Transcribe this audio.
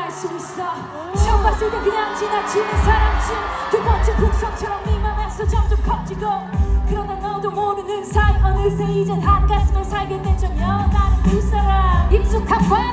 할수 있어. 처음 봤을 때 그냥 지나치는 사람쯤 두 번째 풍선처럼 네 맘에서 점점 커지고. 그러나 너도 모르는 사이 어느새 이젠 한 가슴에 살게 된 저녀 나는 그 사람. 익숙한 거야